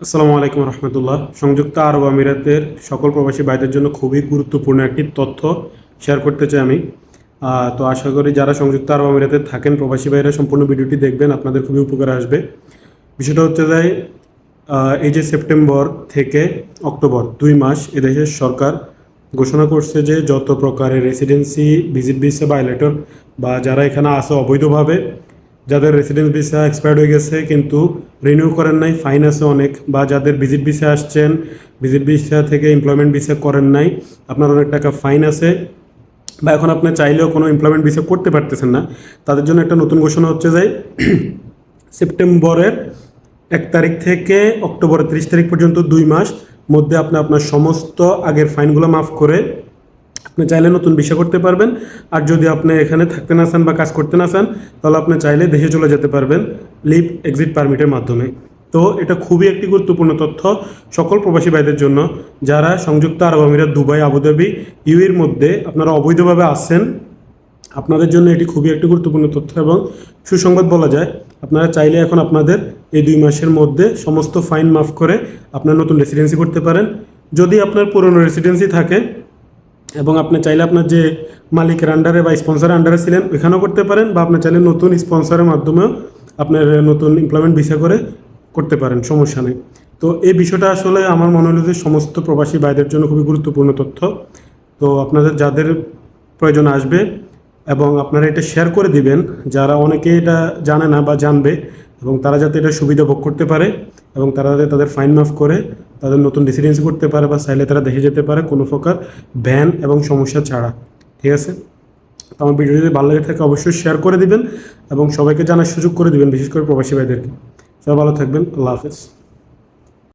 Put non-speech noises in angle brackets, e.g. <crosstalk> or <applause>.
আসসালামু আলাইকুম রহমতুল্লাহ। সংযুক্ত আরব আমিরাতের সকল প্রবাসী ভাইদের জন্য খুবই গুরুত্বপূর্ণ একটি তথ্য শেয়ার করতে চাই আমি। তো আশা করি যারা সংযুক্ত আরব আমিরাতে থাকেন, প্রবাসী ভাইরা সম্পূর্ণ ভিডিওটি দেখবেন, আপনাদের খুবই উপকার আসবে। বিষয়টা হচ্ছে যে এই যে সেপ্টেম্বর থেকে অক্টোবর, দুই মাস এদেশের সরকার ঘোষণা করছে যে যত প্রকারের রেসিডেন্সি ভিজিট ভিসা বা বা যারা এখানে আসে অবৈধভাবে যাদের রেসিডেন্স ভিসা এক্সপায়ার্ড হয়ে গেছে কিন্তু রিনিউ করেন নাই ফাইন আছে অনেক, বা যাদের ভিজিট ভিসা আসছেন ভিজিট ভিসা থেকে এমপ্লয়মেন্ট ভিসা করেন নাই, আপনার অনেক টাকা ফাইন আছে, বা এখন আপনি চাইলেও কোনো এমপ্লয়মেন্ট ভিসা করতে পারতেছেন না, তাদের জন্য একটা নতুন ঘোষণা হচ্ছে যে <clears throat> সেপ্টেম্বরের এক তারিখ থেকে অক্টোবরের তিরিশ তারিখ পর্যন্ত দুই মাস মধ্যে আপনি আপনার সমস্ত আগের ফাইনগুলো মাফ করে আপনি চাইলে নতুন ভিসা করতে পারবেন। আর যদি আপনি এখানে থাকতে না চান বা কাজ করতে না চান, তাহলে আপনি চাইলে দেশে চলে যেতে পারবেন, লিভ এক্সিট পারমিটের মাধ্যমে। তো এটা খুবই একটি গুরুত্বপূর্ণ তথ্য সকল প্রবাসী ভাইদের জন্য। যারা সংযুক্ত আরব আমিরাত, দুবাই, আবুধাবি ইউএর মধ্যে আপনারা অবৈধভাবে আসছেন আপনাদের জন্য এটি খুবই একটি গুরুত্বপূর্ণ তথ্য এবং সুসংবাদ বলা যায়। আপনারা চাইলে এখন আপনাদের এই দুই মাসের মধ্যে সমস্ত ফাইন মাফ করে আপনার নতুন রেসিডেন্সি করতে পারেন। যদি আপনার পুরনো রেসিডেন্সি থাকে এবং আপনি চাইলে আপনার যে মালিকের আন্ডারে বা স্পন্সরের আন্ডারে ছিলেন, ওইখানেও করতে পারেন বা আপনি চাইলে নতুন স্পন্সরের মাধ্যমেও আপনার নতুন এমপ্লয়মেন্ট ভিসা করে করতে পারেন, সমস্যা নেই। তো এই বিষয়টা আসলে আমার মনে হলো যে সমস্ত প্রবাসী ভাইদের জন্য খুবই গুরুত্বপূর্ণ তথ্য। তো আপনাদের যাদের প্রয়োজন আসবে এবং আপনারা এটা শেয়ার করে দিবেন, যারা অনেকে এটা জানে না বা জানবে এবং তারা যাতে এটা সুবিধা ভোগ করতে পারে এবং তারা যাতে তাদের ফাইন মাফ করে তাদের নতুন রেসিডেন্সি করতে পারে বা চাইলে তারা দেখে যেতে পারে কোনো প্রকার ব্যান এবং সমস্যা ছাড়া, ঠিক আছে? তো আমার ভিডিও যদি ভালো লেগে থাকে অবশ্যই শেয়ার করে দিবেন এবং সবাইকে জানার সুযোগ করে দিবেন, বিশেষ করে প্রবাসী ভাইদেরকে। সবাই ভালো থাকবেন, আল্লাহ হাফেজ।